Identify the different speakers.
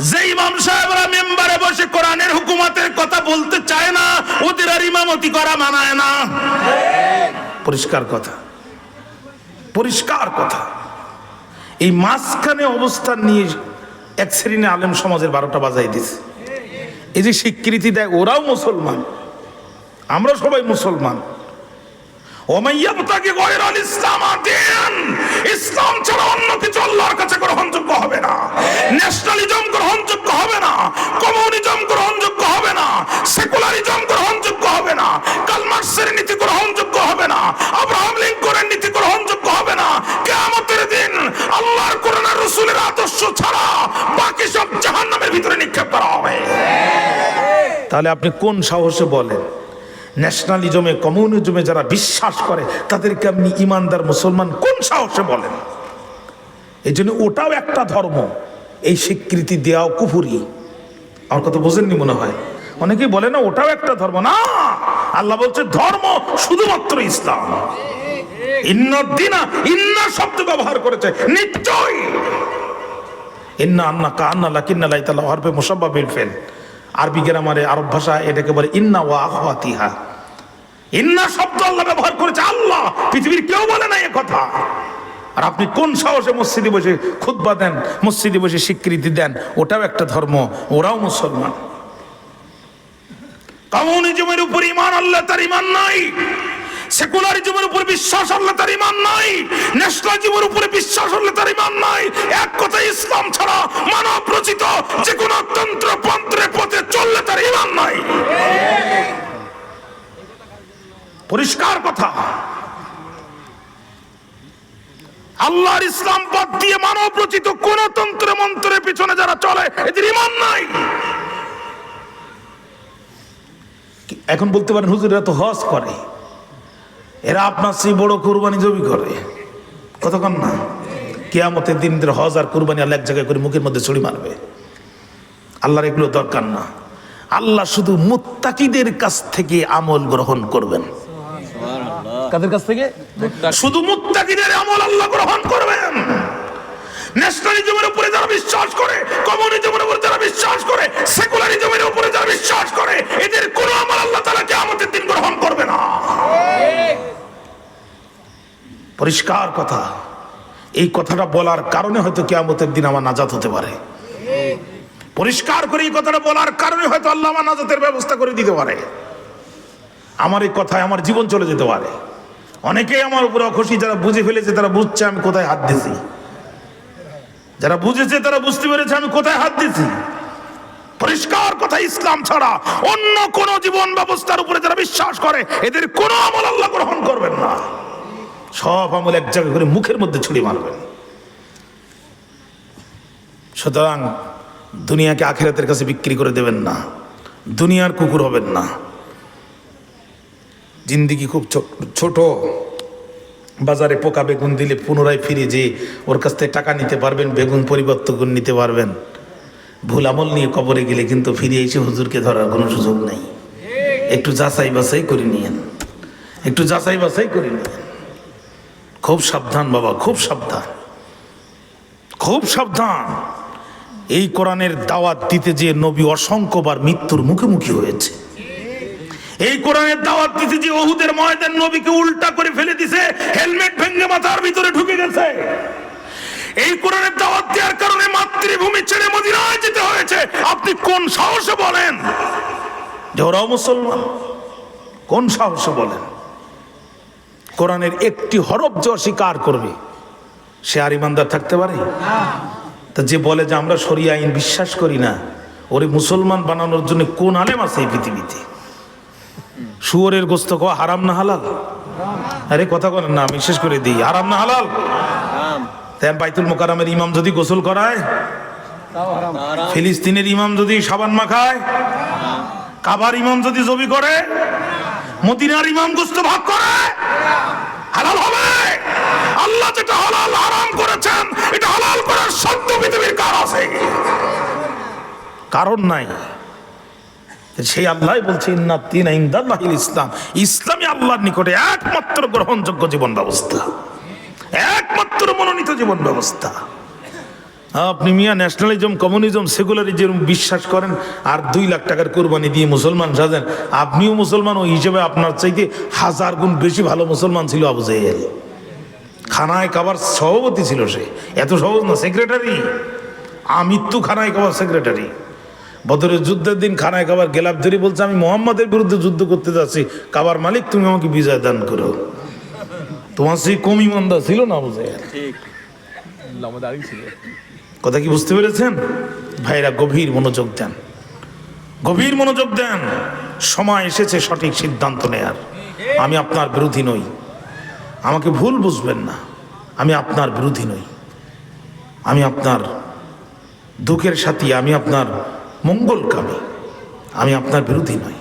Speaker 1: যে ইমাম সাহেবরা মেম্বারে বসে কোরআনের হুকুমাতের কথা বলতে চায় না, ওদের আর ইমামতি করা মানায় না। পরিষ্কার কথা। পরিষ্কার কথা। এই মাঝখানে অবস্থান নিয়ে এক শ্রেণি আলেম সমাজের বারোটা বাজাই দিছে। এই যে স্বীকৃতি দেয়, ওরাও মুসলমান। আমরা সবাই মুসলমান। ইসলাম ছাড়া অন্য কিছু আল্লাহর কাছে গ্রহণযোগ্য হবে না। ন্যাশনালিজম গ্রহণযোগ্য হবে না। গ্রহণযোগ্য হবে না। সেকুলারিজম গ্রহণযোগ্য হবে না। কালমার্সের নীতি গ্রহণযোগ্য হবে না। আব্রাহাম নীতি গ্রহণযোগ্য হবে না। দিন আল্লাহর আদর্শ ছাড়া বাকি সব জাহান্নামের ভিতরে নিক্ষেপ করা হবে। তাহলে আপনি কোন সাহসে বলেন? ন্যাশনালিজমে, কমিউনিজমে যারা বিশ্বাস করে, তাদেরকে আপনি ইমানদার মুসলমান কোন সাহসে বলেন? এই জন্য ওটাও একটা ধর্ম। এই স্বীকৃতি দেওয়াও কুফুরি। আমার কথা বোঝেননি মনে হয়? অনেকেই বলে, না, ওটাও একটা ধর্ম। না, আল্লাহ বলছে, ধর্ম শুধুমাত্র ইসলাম। শব্দ ব্যবহার করেছে। ইন্না আন্না আরবি গ্রামারে আরব ভাষা এটাকে বলে, ইন্না ওয়া আখওয়াতিহা। ইন্না শব্দ আল্লাহ ব্যবহার করেছে। আল্লাহ, পৃথিবীর কেউ বলে কথা। আর আপনি কোন সাহসে মসজিদে বসে খুতবা দেন, মসজিদে বসে স্বীকৃতি দেন, ওটাও একটা ধর্ম, ওরাও মুসলমান। কমিউনিজমের উপর ইমান আল্লাহ তার ইমান নাই। সেকুলারিজমের উপর বিশ্বাস আল্লাহ তার ইমান নাই। ন্যাশনালিজমের উপরে বিশ্বাস আল্লাহ তার ইমান নাই। এক কথা ইসলাম ছাড়া মানব রচিত যে পরিষ্কার কথা। আল্লাহর ইসলাম বাদ দিয়ে মানব রচিত কোন তন্ত্র মন্ত্রের পিছনে যারা চলে, এদের ইমান নাই। এখন বলতে পারেন হুজুরেরা তো হজ করে। এরা আপনার সেই বড় কোরবানি জমি করে। কতক্ষণ না। কেয়ামতের দিন হজ আর কোরবানি আল্লাহ এক জায়গায় করে মুখের মধ্যে ছড়ি মারবে। আল্লাহর এগুলো দরকার না। আল্লাহ শুধু মুত্তাকিদের কাছ থেকে আমল গ্রহণ করবেন। কাদের কাছ থেকে? শুধু মুত্তাকিদের আমল আল্লাহ গ্রহণ করবেন। ন্যাশনালিজমের উপরে যারা বিশ্বাস করে কমিউনিজমের উপরে যারা বিশ্বাস করে সেকুলারিজমের উপরে যারা বিশ্বাস করে এদের কোনো আমল আল্লাহ তাআলা কিয়ামতের দিন গ্রহণ করবে না। পরিষ্কার কথা। এই কথাটা বলার কারণে হয়তো কিয়ামতের দিন আমার নাজাত হতে পারে। পরিষ্কার করে এই কথাটা বলার কারণে হয়তো আল্লাহ আমার নাজাতের ব্যবস্থা করে দিতে পারে। আমার এই কথায় আমার জীবন চলে যেতে পারে। অনেকেই আমার উপরে খুশি যারা বুঝে ফেলেছে তারা বুঝছে আমি কোথায় হাত দিছি। যারা বুঝেছে তারা বুঝতে পেরেছে আমি কোথায় হাত দিছি। পরিষ্কার কথা, ইসলাম ছাড়া অন্য কোন জীবন ব্যবস্থার উপরে যারা বিশ্বাস করে, এদের কোনো আমল আল্লাহ গ্রহণ করবেন না। সব আমল এক জায়গায় করে মুখের মধ্যে ছুরি মারবেন। সুতরাং দুনিয়াকে আখেরাতের কাছে বিক্রি করে দেবেন না। দুনিয়ার কুকুর হবেন না। জিন্দিগি খুব ছোট। বাজারে পোকা বেগুন দিলে পুনরায় ফিরে যে ওর কাছ থেকে টাকা নিতে পারবেন, বেগুন পরিবর্তন নিতে পারবেন। ভুল আমল নিয়ে কবরে গেলে কিন্তু ফিরে এসে হুজুরকে ধরার কোনো সুযোগ নেই। একটু যাচাই বাছাই করে নিয়েন। একটু যাচাই বাছাই করে নিয়েন। খুব সাবধান বাবা, খুব সাবধান। খুব সাবধান। এই কোরআনের দাওয়াত দিতে যে নবী অসংখ্যবার মৃত্যুর মুখোমুখি হয়েছে। এই কোরআনের দাওয়াত দিতে যে ওহুদের ময়দান নবীকে উল্টা করে ফেলে দিছে, হেলমেট ভেঙে মাথার ভিতরে ঢুকে গেছে। এই কোরআনের দাওয়াত দেওয়ার কারণে মাতৃভূমি ছেড়ে মদিনায় যেতে হয়েছে। আপনি কোন সাহসে বলেন? যে মুসলমান, কোন সাহসে বলেন? কোরআনের একটি হরফ যে অস্বীকার করবে, সে আর ইমানদার থাকতে পারে? তা যে বলে যে আমরা সরিয়া আইন বিশ্বাস করি না, ওরে মুসলমান বানানোর জন্য কোন আলেম আছে এই পৃথিবীতে? শুয়োরের গোস্ত খাওয়া হারাম না হালাল? আরে কথা বলেন না আমি শেষ করে দিই। হারাম না হালাল? তেন বাইতুল মোকারামের ইমাম যদি গোসল করায়? ফিলিস্তিনের ইমাম যদি সাবান মাখায়? কাবার ইমাম যদি জবি করে? মদিনার ইমাম গোস্ত ভাগ করে? হালাল হবে? আল্লাহ যেটা হালাল হারাম করেছেন এটা হালাল করার সত্য পৃথিবীর কার আছে। কারণ নাই। সেই আল্লাহ বলছে ইসলাম ইসলামী আল্লাহর নিকটে একমাত্র গ্রহণযোগ্য জীবন ব্যবস্থা। একমাত্র মনোনীত জীবন ব্যবস্থা। আপনি মিয়া ন্যাশনালিজম কমিউনিজম সেকুলারিজম বিশ্বাস করেন, আর দুই লাখ টাকার কোরবানি দিয়ে মুসলমান সাজেন, আপনিও মুসলমান, ওই হিসেবে আপনার চাইতে হাজার গুণ বেশি ভালো মুসলমান ছিল আবু জেহেল। খানায় কাবার সভাপতি ছিল সে। এত সহজ না সেক্রেটারি আমৃত্যু খানায় কাবার সেক্রেটারি বদরের যুদ্ধের দিন খানায় কাবার গেলাপ ধরে বলছে আমি মোহাম্মদের বিরুদ্ধে যুদ্ধ করতে যাচ্ছি। কাবার মালিক তুমি আমাকে বিজয় দান করো। তোমার সেই কমি মন্দা ছিল না
Speaker 2: ছিল।
Speaker 1: কথা কি বুঝতে পেরেছেন? ভাইরা গভীর মনোযোগ দেন। গভীর মনোযোগ দেন। সময় এসেছে সঠিক সিদ্ধান্ত নেয়ার। আমি আপনার বিরোধী নই। আমাকে ভুল বুঝবেন না। আমি আপনার বিরোধী নই। আমি আপনার দুঃখের সাথী আমি আপনার মঙ্গলকামী আমি আপনার বিরোধী নই।